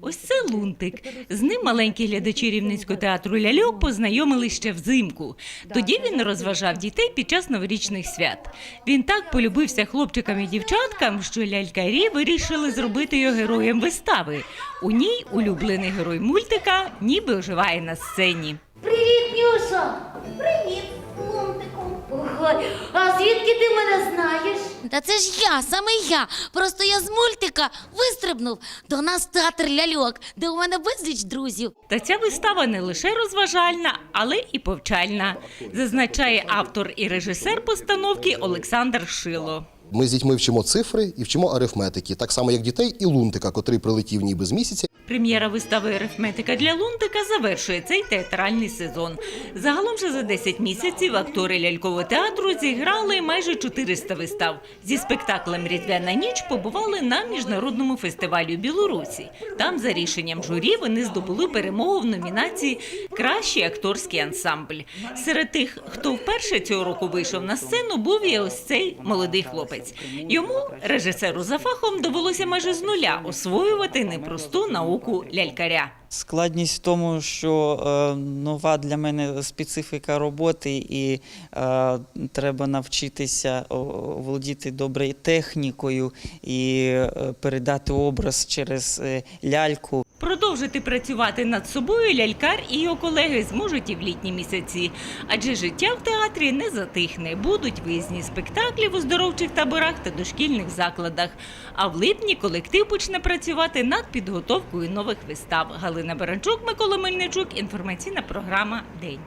Ось це Лунтик. З ним маленькі глядачі Рівненського театру ляльок познайомились ще взимку. Тоді він розважав дітей під час новорічних свят. Він так полюбився хлопчикам і дівчаткам, що лялькарі вирішили зробити його героєм вистави. У ній улюблений герой мультика ніби оживає на сцені. Привіт, Нюша! Привіт, лунтику. Ой, а звідки ти мене знаєш? Та це ж я, саме я. Просто я з мультика вистрибнув. До нас театр ляльок, де у мене безліч друзів. Та ця вистава не лише розважальна, але і повчальна, зазначає автор і режисер постановки Олександр Шило. Ми з дітьми вчимо цифри і вчимо арифметики, так само як дітей і лунтика, котрий прилетів ніби з місяця. Прем'єра вистави «Арифметика для Лунтика завершує цей театральний сезон. Загалом же за 10 місяців актори лялькового театру зіграли майже 400 вистав. Зі спектаклем Різдвяна ніч побували на міжнародному фестивалі у Білорусі. Там, за рішенням журі, вони здобули перемогу в номінації Кращий акторський ансамбль. Серед тих, хто вперше цього року вийшов на сцену, був і ось цей молодий хлопець. Йому, режисеру за фахом, довелося майже з нуля освоювати непросту науку лялькаря. Складність в тому, що е, нова для мене специфіка роботи, і е, треба навчитися володіти добре технікою і е, передати образ через е, ляльку. Продовжити працювати над собою лялькар і його колеги зможуть і в літні місяці. Адже життя в театрі не затихне. Будуть виїзні спектаклі в оздоровчих таборах та дошкільних закладах. А в липні колектив почне працювати над підготовкою нових вистав. Галина Баранчук, Микола Мельничук. Інформаційна програма День.